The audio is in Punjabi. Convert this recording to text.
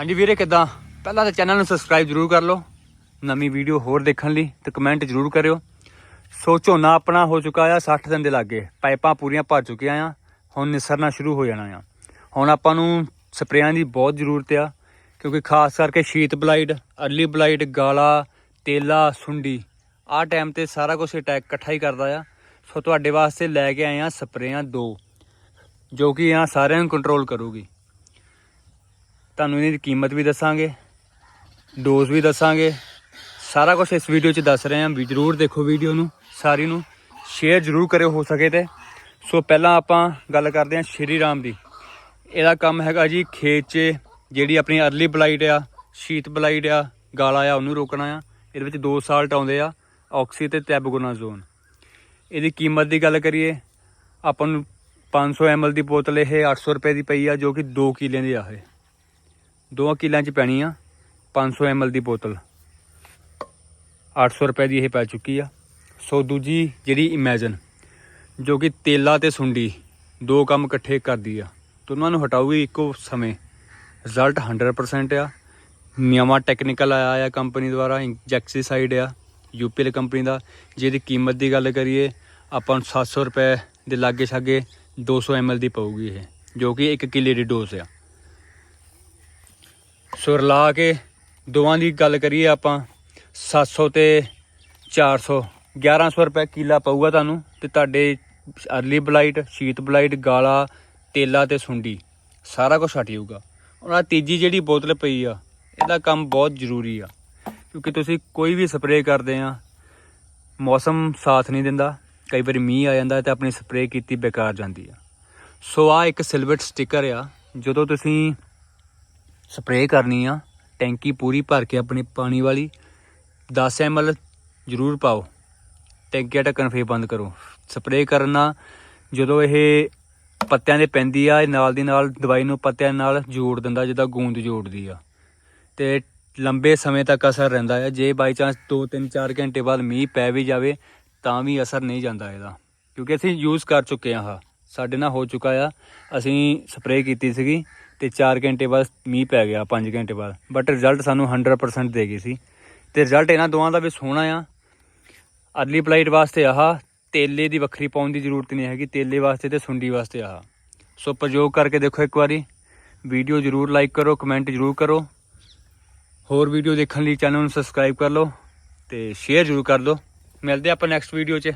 ਹਾਂਜੀ ਵੀਰੇ, ਕਿਦਾਂ? ਪਹਿਲਾਂ ਤਾਂ ਚੈਨਲ ਨੂੰ ਸਬਸਕ੍ਰਾਈਬ ਜ਼ਰੂਰ ਕਰ ਲਓ। ਨਵੀਂ ਵੀਡੀਓ ਹੋਰ ਦੇਖਣ ਲਈ ਤੇ ਕਮੈਂਟ ਜ਼ਰੂਰ ਕਰਿਓ। ਸੋ ਝੋਨਾ ਆਪਣਾ ਹੋ ਚੁੱਕਾ ਆ 60 ਦਿਨ ਦੇ ਲਾਗੇ। ਪਾਈਪਾਂ ਪੂਰੀਆਂ ਭਰ ਚੁੱਕੀਆਂ ਆ। ਹੁਣ ਨਿਸਰਨਾ ਸ਼ੁਰੂ ਹੋ ਜਾਣਾ ਆ। ਹੁਣ ਆਪਾਂ ਨੂੰ ਸਪਰੇਆਂ ਦੀ ਬਹੁਤ ਜ਼ਰੂਰਤ ਆ, ਕਿਉਂਕਿ ਖਾਸ ਕਰਕੇ ਸ਼ੀਤ ਬਲਾਈਡ ਅਰਲੀ ਬਲਾਈਡ ਗਾਲਾ, ਤੇਲਾ, ਸੁੰਡੀ, ਆਹ ਟਾਈਮ ਤੇ ਸਾਰਾ ਕੁਝ ਅਟੈਕ ਇਕੱਠਾ ਹੀ ਕਰਦਾ ਆ। ਸੋ ਤੁਹਾਡੇ ਵਾਸਤੇ ਲੈ ਕੇ ਆਏ ਆ ਸਪਰੇਆਂ ਦੋ, ਜੋ ਕਿ ਆ ਸਾਰਿਆਂ ਨੂੰ ਕੰਟਰੋਲ ਕਰੂਗੀ। ਤੁਹਾਨੂੰ ਇਹਦੀ ਕੀਮਤ ਵੀ ਦੱਸਾਂਗੇ ਡੋਜ਼ ਵੀ ਦੱਸਾਂਗੇ। ਸਾਰਾ ਕੁਝ ਇਸ ਵੀਡੀਓ 'ਚ ਦੱਸ ਰਹੇ ਹਾਂ ਵੀ ਜਰੂਰ ਦੇਖੋ ਵੀਡੀਓ ਨੂੰ, ਸਾਰੀ ਨੂੰ। ਸ਼ੇਅਰ ਜਰੂਰ ਕਰਿਓ ਹੋ ਸਕੇ ਤੇ। ਸੋ ਪਹਿਲਾਂ ਆਪਾਂ ਗੱਲ ਕਰਦੇ ਹਾਂ ਸ਼੍ਰੀ ਰਾਮ ਦੀ। ਇਹਦਾ ਕੰਮ ਹੈਗਾ ਜੀ ਖੇਤ 'ਚ ਜਿਹੜੀ ਆਪਣੀ ਅਰਲੀ ਬਲਾਈਟ ਆ, ਸ਼ੀਤ ਬਲਾਈਟ ਆ, ਗਾਲਾ ਆ, ਉਹਨੂੰ ਰੋਕਣਾ ਆ। ਇਹਦੇ ਵਿੱਚ ਦੋ ਸਾਲਟ ਆਉਂਦੇ ਆ ਆਕਸੀ ਤੇ ਟੈਬਗੋਨਾਜ਼ੋਨ ਇਹਦੀ ਕੀਮਤ ਦੀ ਗੱਲ ਕਰੀਏ, ਆਪਾਂ ਨੂੰ 500 ml ਦੀ ਬੋਤਲ ਇਹ 800 ਰੁਪਏ ਦੀ ਪਈ ਆ, ਜੋ ਕਿ 2 ਕਿੱਲਿਆਂ ਦੀ ਆ ਇਹ। ਦੋਵਾਂ ਕਿੱਲਿਆਂ 'ਚ ਪੈਣੀ ਆ। 500 ml ਦੀ ਬੋਤਲ। 800 ਰੁਪਏ ਦੀ ਇਹ ਪੈ ਚੁੱਕੀ ਆ। ਸੋ ਦੂਜੀ ਜਿਹੜੀ ਇਮੇਜਨ ਜੋ ਕਿ ਤੇਲਾ ਤੇ ਸੁੰਡੀ, ਦੋ ਕੰਮ ਇਕੱਠੇ ਕਰਦੀ ਆ। ਦੋਨਾਂ ਨੂੰ ਹਟਾਊਗੀ ਇੱਕੋ ਸਮੇਂ। ਰਿਜ਼ਲਟ 100% ਆ। ਨਵਾਂ ਟੈਕਨੀਕਲ ਆਇਆ ਆ ਕੰਪਨੀ ਦੁਆਰਾ ਇੰਜੈਕਸੀਸਾਈਡ ਆ ਯੂਪੀਐਲ ਕੰਪਨੀ ਦਾ। ਜਿਹਦੀ ਕੀਮਤ ਦੀ ਗੱਲ ਕਰੀਏ, ਆਪਾਂ ਨੂੰ 700 ਰੁਪਏ ਦੇ ਲਾਗੇ ਛਾਗੇ 200 ml ਦੀ ਪਊਗੀ ਇਹ, ਜੋ ਕਿ 1 ਕਿੱਲੇ ਦੀ ਡੋਜ਼ ਆ। ਸੋ ਰਲਾ ਕੇ ਦੋਵਾਂ ਦੀ ਗੱਲ ਕਰੀਏ ਆਪਾਂ 700 ਤੇ 400 1100 ਰੁਪਏ ਕਿੱਲਾ ਪਊਗਾ ਤੁਹਾਨੂੰ ਤੇ ਤੁਹਾਡੇ ਅਰਲੀ ਬਲਾਈਟ ਸ਼ੀਤ ਬਲਾਈਟ ਗਾਲਾ, ਤੇਲਾ ਤੇ ਸੁੰਡੀ, ਸਾਰਾ ਕੁਝ ਹਟ ਜਾਊਗਾ। ਉਹਨਾਂ ਤੀਜੀ ਜਿਹੜੀ ਬੋਤਲ ਪਈ ਆ, ਇਹਦਾ ਕੰਮ ਬਹੁਤ ਜ਼ਰੂਰੀ ਆ, ਕਿਉਂਕਿ ਤੁਸੀਂ ਕੋਈ ਵੀ ਸਪਰੇਅ ਕਰਦੇ ਆ, ਮੌਸਮ ਸਾਥ ਨਹੀਂ ਦਿੰਦਾ, ਕਈ ਵਾਰੀ ਮੀਂਹ ਆ ਜਾਂਦਾ ਤੇ ਆਪਣੀ ਸਪਰੇਅ ਕੀਤੀ ਬੇਕਾਰ ਜਾਂਦੀ ਆ। ਸੋ ਆ ਇੱਕ ਸਿਲਵਰ ਸਟicker ਆ, ਜਦੋਂ ਤੁਸੀਂ ਸਪਰੇਅ ਕਰਨੀ ਆ, ਟੈਂਕੀ ਪੂਰੀ ਭਰ ਕੇ ਆਪਣੀ ਪਾਣੀ ਵਾਲੀ 10 ml ਜ਼ਰੂਰ ਪਾਓ। ਟੈਂਕੀ ਢੱਕਣ ਫੇਰ ਬੰਦ ਕਰੋ। ਸਪਰੇਅ ਕਰਨਾ ਜਦੋਂ ਇਹ ਪੱਤਿਆਂ ਦੇ ਪੈਂਦੀ ਆ, ਇਹ ਨਾਲ ਦੀ ਨਾਲ ਦਵਾਈ ਨੂੰ ਪੱਤਿਆਂ ਨਾਲ ਜੋੜ ਦਿੰਦਾ, ਜਿੱਦਾਂ ਗੂੰਦ ਜੋੜਦੀ ਆ। ਤੇ ਲੰਬੇ ਸਮੇਂ ਤੱਕ ਅਸਰ ਰਹਿੰਦਾ ਹੈ ਜੇ ਬਾਈ ਚਾਂਸ 2 3 4 ਘੰਟੇ ਬਾਅਦ ਮੀਂਹ ਪੈ ਵੀ ਜਾਵੇ, ਤਾਂ ਵੀ ਅਸਰ ਨਹੀਂ ਜਾਂਦਾ ਇਹਦਾ। ਕਿਉਂਕਿ ਅਸੀਂ ਯੂਜ਼ ਕਰ ਚੁੱਕੇ ਹਾਂ ਆਹ। ਸਾਡੇ ਨਾਲ ਹੋ ਚੁੱਕਾ ਆ। ਅਸੀਂ ਸਪਰੇਅ ਕੀਤੀ ਸੀਗੀ ਤੇ 4 ਘੰਟੇ ਬਾਅਦ ਮੀਂਹ ਪੈ ਗਿਆ 5 ਘੰਟੇ ਬਾਅਦ। ਬਟ ਰਿਜ਼ਲਟ ਸਾਨੂੰ 100% ਦੇ ਗਈ ਸੀ। ਤੇ ਰਿਜ਼ਲਟ ਇਹਨਾਂ ਦੋਵਾਂ ਦਾ ਵੀ ਸੋਹਣਾ ਆ। ਅਰਲੀ ਪਲਾਈਟ ਵਾਸਤੇ ਆਹ, ਤੇਲੇ ਦੀ ਵੱਖਰੀ ਪਾਉਣ ਦੀ ਜ਼ਰੂਰਤ ਨਹੀਂ ਹੈਗੀ, ਤੇਲੇ ਵਾਸਤੇ ਤੇ ਸੁੰਡੀ ਵਾਸਤੇ ਆਹ। ਸੋ ਪ੍ਰਯੋਗ ਕਰਕੇ ਦੇਖੋ ਇੱਕ ਵਾਰੀ। ਵੀਡੀਓ ਜ਼ਰੂਰ ਲਾਈਕ ਕਰੋ ਕਮੈਂਟ ਜ਼ਰੂਰ ਕਰੋ। ਹੋਰ ਵੀਡੀਓ ਦੇਖਣ ਲਈ ਚੈਨਲ ਨੂੰ ਸਬਸਕ੍ਰਾਈਬ ਕਰ ਲਓ ਤੇ ਸ਼ੇਅਰ ਜ਼ਰੂਰ ਕਰ ਦਿਓ ਮਿਲਦੇ ਆਪਾਂ ਨੈਕਸਟ ਵੀਡੀਓ 'ਚ।